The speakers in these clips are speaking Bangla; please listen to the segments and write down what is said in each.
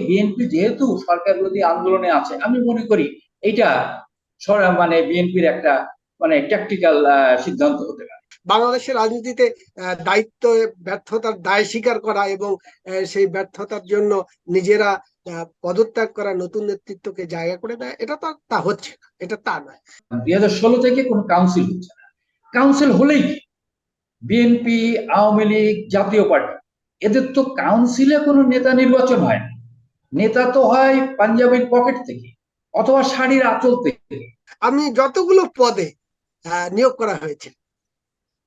বিএনপি যেহেতু সরকার বিরোধী আন্দোলনে আছে আমি মনে করি এটা মানে বিএনপির একটা মানে ট্যাকটিক্যাল সিদ্ধান্ত হতে পারে। বাংলাদেশের রাজনীতিতে দায়িত্ব ব্যর্থতার দায় স্বীকার করা এবং সেই ব্যর্থতার জন্য নিজেরা পদত্যাগ করা নতুন নেতৃত্বকে জায়গা করে দেয় এটা তো তা হচ্ছে না এটা তা নয়। দুই হাজার ষোলো থেকে কোনো কাউন্সিল হচ্ছে না। কাউন্সিল হলেই বিএনপি আওয়ামী লীগ জাতীয় পার্টি এদের তো কাউন্সিলে কোনো নেতা নির্বাচন হয় না। নেতা তো হয় পাঞ্জাবের পকেট থেকে অথবা শাড়ির আঁচল থেকে। আমি যতগুলো পদে নিয়োগ করা হয়েছে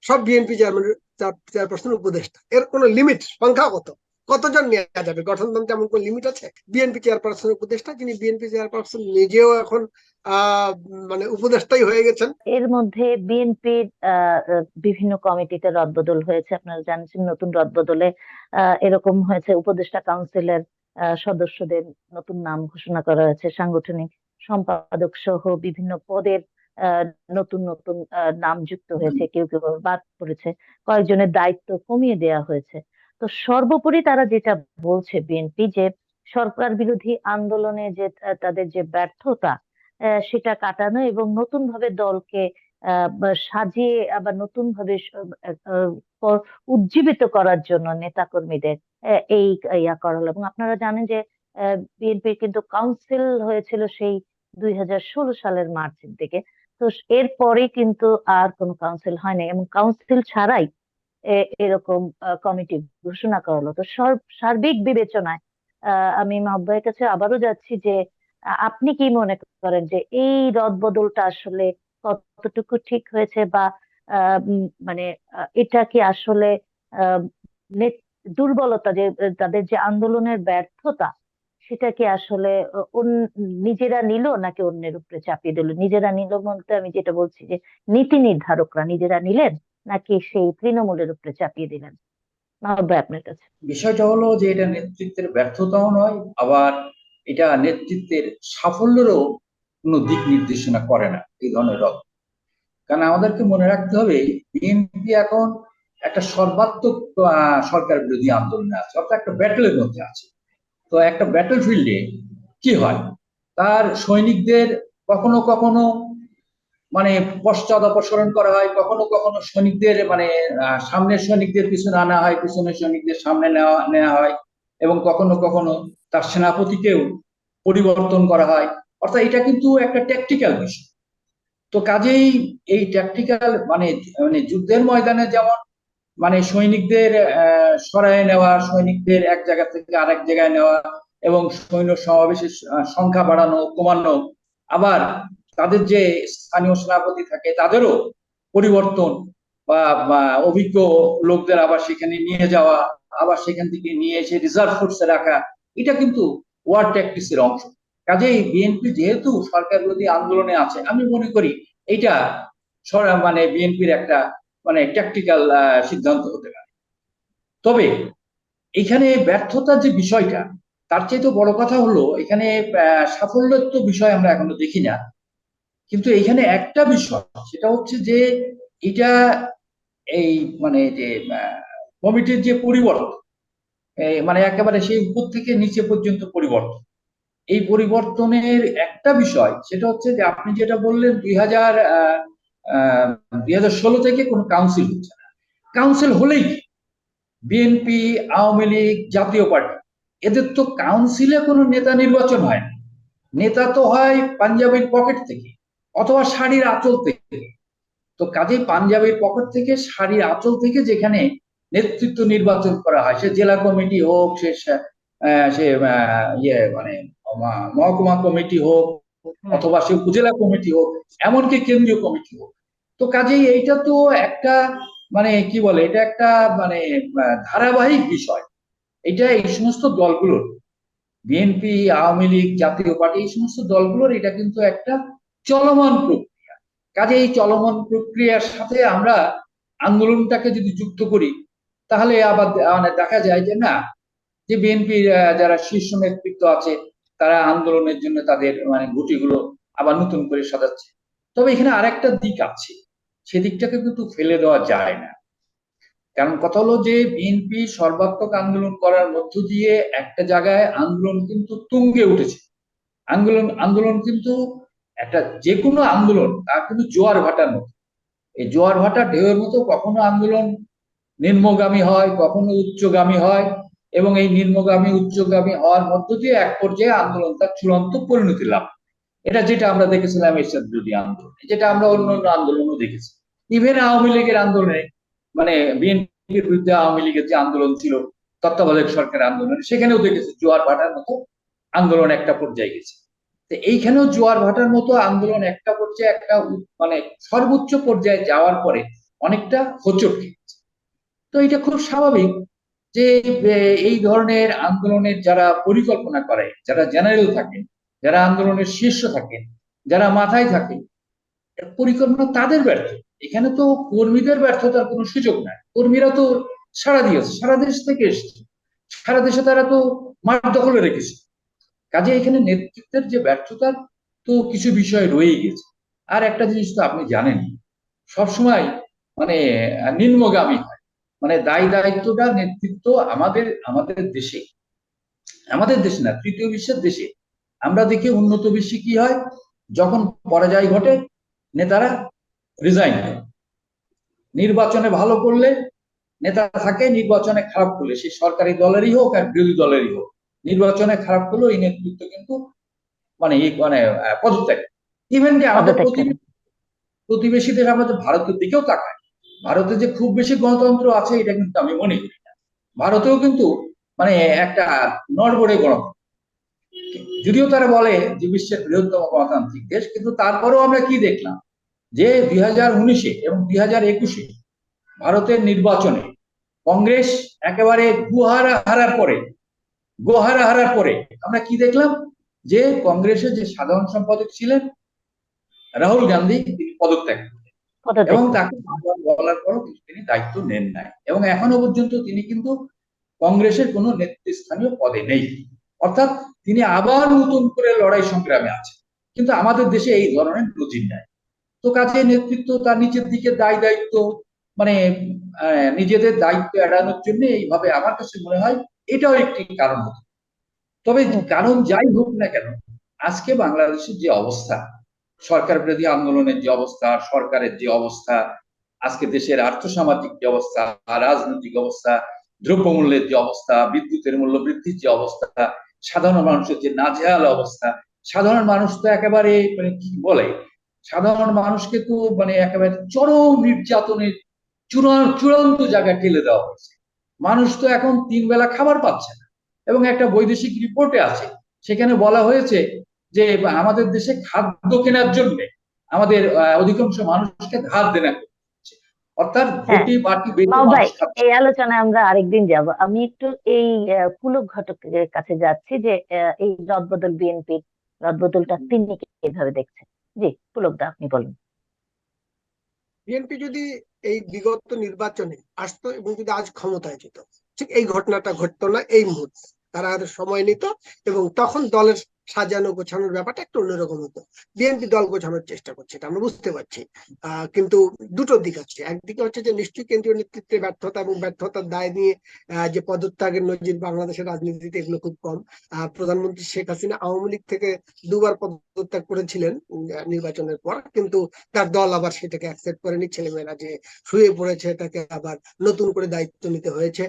সব বিএনপি চেয়ারম্যান চেয়ারপারসন উপদেষ্টা এর কোনো লিমিট সংখ্যা কত? কতজন নেওয়া যাবে? গঠনতন্ত্রে এমন কোন লিমিট আছে? বিএনপি চেয়ারপারসন উপদেষ্টা যিনি বিএনপি চেয়ারপারসন নিজেও এখন মানে উপদেষ্টাই হয়ে গেছেন। এর মধ্যে বিএনপির বিভিন্ন কমিটিতে রদবদল হয়েছে আপনারা জানছেন নতুন রদবদলে এরকম হয়েছে উপদেষ্টা কাউন্সিলের সদস্যদের নতুন নাম ঘোষণা করা হয়েছে। সাংগঠনিক সম্পাদক সহ বিভিন্ন পদের নতুন নতুন নাম যুক্ত হয়েছে কেউ কেউ বাদ পড়েছে। কয়েকজনের দায়িত্ব কমিয়ে দেওয়া হয়েছে। তো সর্বোপরি তারা যেটা বলছে বিএনপি যে সরকার বিরোধী আন্দোলনে যে তাদের যে ব্যর্থতা সেটা কাটানো এবং নতুন ভাবে দলকে সাজিয়ে আবার নতুন ভাবে উজ্জীবিত করার জন্য নেতাকর্মীদের এই ইয়া করা হলো এবং আপনারা জানেন যে বিএনপির কিন্তু কাউন্সিল হয়েছিল সেই দুই হাজার ষোলো সালের মার্চের দিকে। তো এরপরে কিন্তু আর কোনো কাউন্সিল হয়নি এবং কাউন্সিল ছাড়াই এরকম কমিটি ঘোষণা করা হলো তো সার্বিক বিবেচনায় আমি মাহবাইয়ের কাছে আবারও যাচ্ছি যে আপনি কি মনে করেন যে এই রদবদলটা আসলে কতটুকু ঠিক হয়েছে বা মানে এটা কি আসলে দুর্বলতা যে, তাদের যে আন্দোলনের ব্যর্থতা, সেটা কি আসলে নিজেরা নিল নাকি অন্যের উপরে চাপিয়ে দিল? নিজেরা নিল বলতে আমি যেটা বলছি যে, নীতি নির্ধারকরা নিজেরা নিলেন নাকি সেই তৃণমূলের উপরে চাপিয়ে দিলেন? বিষয়টা হলো যে, এটা নেতৃত্বের ব্যর্থতাও নয়, আবার এটা নেতৃত্বের সাফল্যেরও কোনো দিক নির্দেশনা করে না এই ধরনের রব। কারণ আমাদেরকে মনে রাখতে হবে বিএনপি এখন একটা সর্বাত্মক সরকার বিরোধী আন্দোলনে আছে, অর্থাৎ একটা ব্যাটেলের মধ্যে আছে। তো একটা ব্যাটল ফিল্ডে কি হয়? তার সৈনিকদের কখনো কখনো মানে পশ্চাৎ অপসরণ করা হয়, কখনো কখনো সৈনিকদের মানে সামনের সৈনিকদের পিছনে আনা হয়, পিছনের সৈনিকদের সামনে নেওয়া নেওয়া হয় এবং কখনো কখনো তার সেনাপতিকেও পরিবর্তন করা হয়। অর্থাৎ এটা কিন্তু একটা ট্যাকটিক্যাল বিষয়। তো কাজেই এই ট্যাকটিক্যাল মানে মানে যুদ্ধের ময়দানে যেমন মানে সৈনিকদের সরায় নেওয়া, সৈনিকদের এক জায়গা থেকে আরেক জায়গায় নেওয়া এবং সৈন্য সমাবেশের সংখ্যা বাড়ানো, কমানো, আবার তাদের যে স্থানীয় সেনাপতি থাকে তাদেরও পরিবর্তন বা অভিজ্ঞ লোকদের আবার সেখানে নিয়ে যাওয়া, আবার সেখান থেকে নিয়ে এসে রিজার্ভ ফোর্সে রাখা, এটা কিন্তু ওয়ার ট্যাকটিক্সের অংশ। কাজেই বিএনপি যেহেতু সরকার বিরোধী আন্দোলনে আছে, আমি মনে করি এটা মানে বিএনপির একটা মানে ট্যাকটিক্যাল সিদ্ধান্ত হতে পারে। তবে এখানে ব্যর্থতার যে বিষয়টা, তার চেয়ে তো বড় কথা হলো, এখানে সাফল্যের তো বিষয় আমরা এখনও দেখি না। কিন্তু এখানে একটা বিষয়, সেটা হচ্ছে যে এটা এই মানে যে কমিটির যে পরিবর্তন মানে একেবারে সেই উপর থেকে নিচে পর্যন্ত পরিবর্তন। এই পরিবর্তনের একটা বিষয়, সেটা হচ্ছে যে আপনি যেটা বললেন দুই হাজার দুই হাজার ষোলো থেকে কোনো কাউন্সিল হচ্ছে না। কাউন্সিল হলেই বিএনপি আওয়ামী লীগ, জাতীয় পার্টি। এদের তো কাউন্সিলে কোনো নেতা নির্বাচন হয় না। নেতা তো হয় পাঞ্জাবের পকেট থেকে, অথবা শাড়ির আঁচল থেকে। তো কাজেই পাঞ্জাবের পকেট থেকে, শাড়ির আঁচল থেকে যেখানে নেতৃত্ব নির্বাচন করা হয়, সে জেলা কমিটি হোক, সে সে ইয়ে মানে মহকুমা কমিটি হোক অথবা সে উপজেলা কমিটি হোক এমনকি কেন্দ্রীয় কমিটি হোক। তো কাজেই এইটা তো একটা মানে কি বলে এটা একটা মানে ধারাবাহিক বিষয়। এটা এই সমস্ত দলগুলোর বিএনপি আওয়ামী লীগ জাতীয় পার্টি এই সমস্ত দলগুলোর এটা কিন্তু একটা চলমান প্রক্রিয়া। কাজে এই চলমান প্রক্রিয়ার সাথে আমরা আন্দোলনটাকে যদি যুক্ত করি তাহলে আবার মানে দেখা যায় যে না যে বিএনপির যারা শীর্ষ নেতৃত্ব আছে তারা আন্দোলনের জন্য তাদের মানে গুটিগুলো আবার নতুন করে সাজাচ্ছে। তবে এখানে আরেকটা দিক আছে। সেদিকটাকে কিন্তু ফেলে দেওয়া যায় না। কারণ কথা হলো যে, বিএনপি সর্বাত্মক আন্দোলন করার মধ্য দিয়ে একটা জায়গায় আন্দোলন কিন্তু তুঙ্গে উঠেছে। আন্দোলন আন্দোলন কিন্তু একটা যে কোনো আন্দোলন, তা কিন্তু জোয়ার ভাটার মতো। এই জোয়ার ভাটা ঢেউয়ের মতো কখনো আন্দোলন নিম্নগামী হয়, কখনো উচ্চগামী হয়। এবং এই নিম্নগামী উচ্চগামী হওয়ার মধ্য দিয়ে এক পর্যায়ে আন্দোলন তার চূড়ান্ত পরিণতি লাভ। এটা যেটা আমরা দেখেছিলাম এরশাদ আন্দোলন, যেটা আমরা অন্য অন্য আন্দোলনও দেখেছি। ইভেন আওয়ামী লীগের আন্দোলনে মানে বিএনপির বিরুদ্ধে আওয়ামী লীগের যে আন্দোলন ছিল, তত্ত্বাবধায়ক সরকারের আন্দোলন, সেখানেও দেখেছি জোয়ার ভাটার মতো আন্দোলন একটা পর্যায়ে গেছে। তো এইখানেও জোয়ার ভাটার মতো আন্দোলন একটা পর্যায়ে একটা মানে সর্বোচ্চ পর্যায়ে যাওয়ার পরে অনেকটা হোচট খেয়েছে। তো এটা খুব স্বাভাবিক যে এই ধরনের আন্দোলনের যারা পরিকল্পনা করে, যারা জেনারেল থাকেন, যারা আন্দোলনের শীর্ষ থাকেন, যারা মাথায় থাকে পরিকল্পনা তাদের ব্যর্থ। এখানে তো কর্মীদের ব্যর্থতার কোনো সুযোগ নাই। কর্মীরা তো সারা দিয়েছে সারা দেশ থেকে এসেছে। সারা দেশে তারা তো মাঠ দখলে রেখেছে। কাজে এখানে নেতৃত্বের যে ব্যর্থতার তো কিছু বিষয় রয়েই গেছে। আর একটা জিনিস তো আপনি জানেন, সবসময় মানে নিম্নগামী হয় মানে দায়ী দায়িত্বটা নেতৃত্ব আমাদের আমাদের দেশে। আমাদের দেশে না তৃতীয় বিশ্বের দেশে। আমরা দেখি উন্নত বিশ্বে কি হয়? যখন পরাজয় ঘটে নেতারা রিজাইন করে নির্বাচনে ভালো করলে নেতা থাকে নির্বাচনে খারাপ করলে। সে সরকারি দলেরই হোক আর বিরোধী দলেরই হোক। নির্বাচনে খারাপ করলেও এই নেতৃত্ব কিন্তু মানে মানে পদত্যাগ। ইভেন যে আমাদের পদত্যাগ করে। প্রতিবেশী প্রতিবেশী দেশ আমাদের ভারতের দিকেও তাকায়। ভারতে যে খুব বেশি গণতন্ত্র আছে, এটা কিন্তু আমি মনে করি না। ভারতেও কিন্তু মানে একটা নড়বড়ে গণতন্ত্র। যদিও তারা বলে যে বিশ্বের বৃহত্তম গণতান্ত্রিক দেশ, কিন্তু তারপরেও আমরা কি দেখলাম? যে দুই হাজার উনিশে এবং দুই হাজার একুশে ভারতের নির্বাচনে কংগ্রেস একেবারে গুহারা হারার পরে, গোহারা হারার পরে আমরা কি দেখলাম? যে কংগ্রেসের যে সাধারণ সম্পাদক ছিলেন, রাহুল গান্ধী, তিনি পদত্যাগ এবং তাকে বলার পরও তিনি দায়িত্ব নেন নাই। এবং এখনও পর্যন্ত তিনি কিন্তু কংগ্রেসের কোনো নেতৃস্থানীয় পদে নেই। অর্থাৎ তিনি আবার নতুন করে লড়াই সংগ্রামে আছেন। কিন্তু আমাদের দেশে এই ধরনের নজির নাই। তো কাজে নেতৃত্ব তার নিচের দিকে দায় দায়িত্ব মানে নিজেদের দায়িত্ব এড়ানোর জন্য এইভাবে আমার কাছে মনে হয় এটাও একটি কারণ হতে। তবে কারণ যাই হোক না কেন আজকে বাংলাদেশের যে অবস্থা সরকার বিরোধী আন্দোলনের যে অবস্থা, সরকারের যে অবস্থা, আজকে দেশের আর্থসামাজিক যে অবস্থা, রাজনৈতিক অবস্থা, দ্রব্যমূল্যের যে অবস্থা, বিদ্যুতের মূল্য বৃদ্ধির যে অবস্থা, সাধারণ মানুষের যে নাজেহাল অবস্থা, সাধারণ মানুষ তো একেবারে মানে কি বলে, সাধারণ মানুষকে তো মানে একেবারে চরম নির্যাতনের চূড়ান্ত জায়গায় ঠেলে দেওয়া হয়েছে। মানুষ তো এখন তিন বেলা খাবার পাচ্ছে না। এবং একটা বৈদেশিক রিপোর্টে আছে, সেখানে বলা হয়েছে যে আমাদের দেশে খাদ্য কেনার জন্য আমাদের আহ, অধিকাংশ মানুষকে ধার দেনা অর্থাৎ হ্যাঁ। ঘটি বাটি এই আলোচনায় আমরা আরেকদিন যাব। আমি একটু এই আহ, পুলক ঘটকের কাছে যাচ্ছি যে এই রদবদল বিএনপির রদবদলটা তিনি কীভাবে দেখছেন? জি পুলক দা আপনি বলুন। বিএনপি যদি এই বিগত নির্বাচনে আসতো এবং যদি আজ ক্ষমতায় যেত ঠিক এই ঘটনাটা ঘটতো না এই মুহূর্তে। তারা আরও সময় নিত এবং তখন দলের সাজানো গোছানোর ব্যাপারটা একটু অন্যরকম হতো। বিএনপি দল গোছানোর চেষ্টা করছে, এটা আমরা বুঝতে পারছি। কিন্তু দুটো দিক আছে। একদিকে হচ্ছে যে নিশ্চয়ই কেন্দ্রীয় নেতৃত্বের ব্যর্থতা এবং ব্যর্থতার দায় নিয়ে যে পদত্যাগের নজির বাংলাদেশের রাজনীতিতে এগুলো খুব কম। প্রধানমন্ত্রী শেখ হাসিনা আওয়ামী লীগ থেকে দুবার পদত্যাগ করেছিলেন নির্বাচনের পর। কিন্তু তার দল আবার সেটাকে অ্যাকসেপ্ট করেনি। ছেলেমেয়েরা যে শুয়ে পড়েছে, তাকে আবার নতুন করে দায়িত্ব নিতে হয়েছে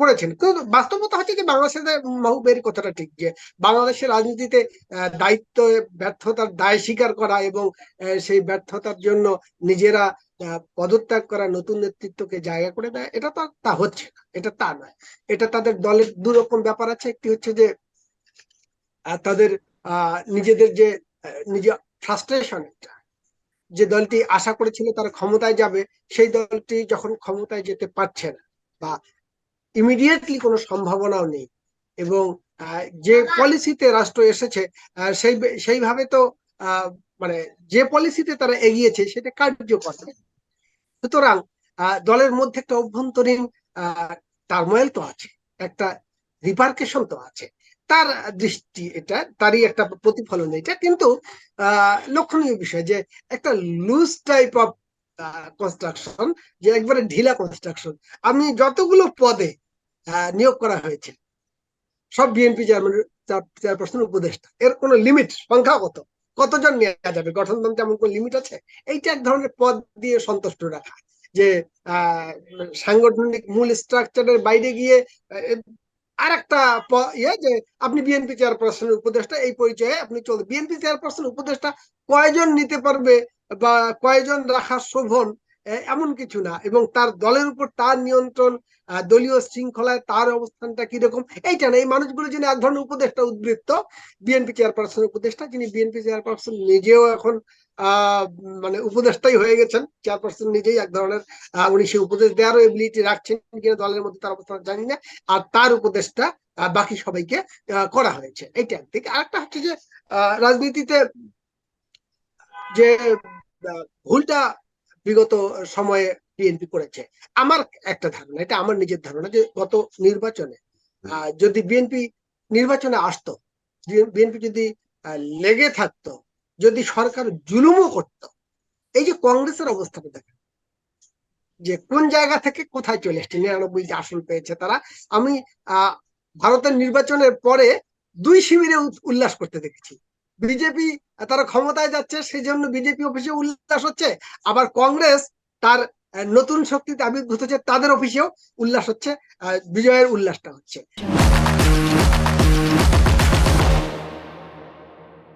করেছেন। কিন্তু বাস্তবতা হচ্ছে যে বাংলাদেশের মাহবুবের কথাটা ঠিক যে বাংলাদেশের রাজনীতিতে আহ, দায়িত্ব ব্যর্থতার দায় স্বীকার করা এবং সেই ব্যর্থতার জন্য নিজেরা পদত্যাগ করা নতুন নেতৃত্বকে জায়গা করে দেয় এটা তো তা হচ্ছে না এটা তা নয়। এটা তাদের দলের দু রকম ব্যাপার আছে একটি হচ্ছে যে তাদের নিজেদের যে নিজে ফ্রাস্ট্রেশন যে দলটি আশা করেছিল তারা ক্ষমতায় যাবে সেই দলটি যখন ক্ষমতায় যেতে পারছে না বা ইমিডিয়েটলি কোনো সম্ভাবনাও নেই এবং যে পলিসিতে রাষ্ট্র এসেছে সেই, সেইভাবে তো মানে যে পলিসিতে তারা এগিয়েছে সেটা কার্যকর। সুতরাং দলের মধ্যে একটা অভ্যন্তরীণ টার্মোয়েল তো আছে, একটা রিপার্কেশন তো আছে তার দৃষ্টি এটা, তারই একটা প্রতিফলন এটা কিন্তু লক্ষণীয় বিষয় যে একটা লুজ টাইপ অফ কনস্ট্রাকশন যে একবারে ঢিলা কনস্ট্রাকশন আমি যতগুলো পদে নিয়োগ করা হয়েছে সব বিএনপি চেয়ারম্যান চেয়ারপারসন উপদেষ্টা। এর কোনো লিমিট সংখ্যা কত কতজন নেওয়া যাবে? গঠনতন্ত্রে এমন কোন লিমিট আছে? এইটা এক ধরনের পদ দিয়ে সন্তুষ্ট রাখা। যে সাংগঠনিক মূল স্ট্রাকচারের বাইরে গিয়ে আর একটা ইয়ে যে, আপনি বিএনপি চেয়ারপারসনের উপদেষ্টা, এই পরিচয়ে আপনি চলতে বিএনপি চেয়ারপারসন উপদেষ্টা কয়জন নিতে পারবে বা কয়জন রাখা শোভন এমন কিছু না। এবং তার দলের উপর তার নিয়ন্ত্রণ দলীয় শৃঙ্খলায় তার অবস্থানটা কীরকম এইটা না। এই মানুষগুলো যিনি এক ধরনের উপদেষ্টা উদ্বৃত্ত বিএনপি চেয়ারপারসন উপদেষ্টা যিনি বিএনপি চেয়ারপারসন নিজেও এখন মানে উপদেষ্টাই হয়ে গেছেন। চেয়ারপারসন নিজেই এক ধরনের উনি সে উপদেশ দেওয়ারও এবিলিটি রাখছেন কিনা দলের মধ্যে তার অবস্থান জানি না। আর তার উপদেশটা আহ, বাকি সবাইকে করা হয়েছে। এইটা একদিকে আরেকটা হচ্ছে যে রাজনীতিতে যে ভুলটা বিগত সময়ে বিএনপি করেছে। আমার একটা ধারণা এটা আমার নিজের ধারণা যে গত নির্বাচনে আহ, যদি বিএনপি নির্বাচনে আসতো বিএনপি যদি লেগে থাকতো যদি সরকার জুলুমও করত এই যে কংগ্রেসের অবস্থাটা দেখেন যে কোন জায়গা থেকে কোথায় চলে এসছে নিরানব্বই যে আসন পেয়েছে তারা আমি আহ ভারতের নির্বাচনের পরে দুই শিবিরে উল্লাস করতে দেখেছি। বিজেপি তারা ক্ষমতায় যাচ্ছে সেই জন্য বিজেপি অফিসে উল্লাস হচ্ছে। আবার কংগ্রেস তার নতুন শক্তিতে আবির্ভূত হচ্ছে, তাদের অফিসেও উল্লাস হচ্ছে বিজয়ের উল্লাসটা হচ্ছে।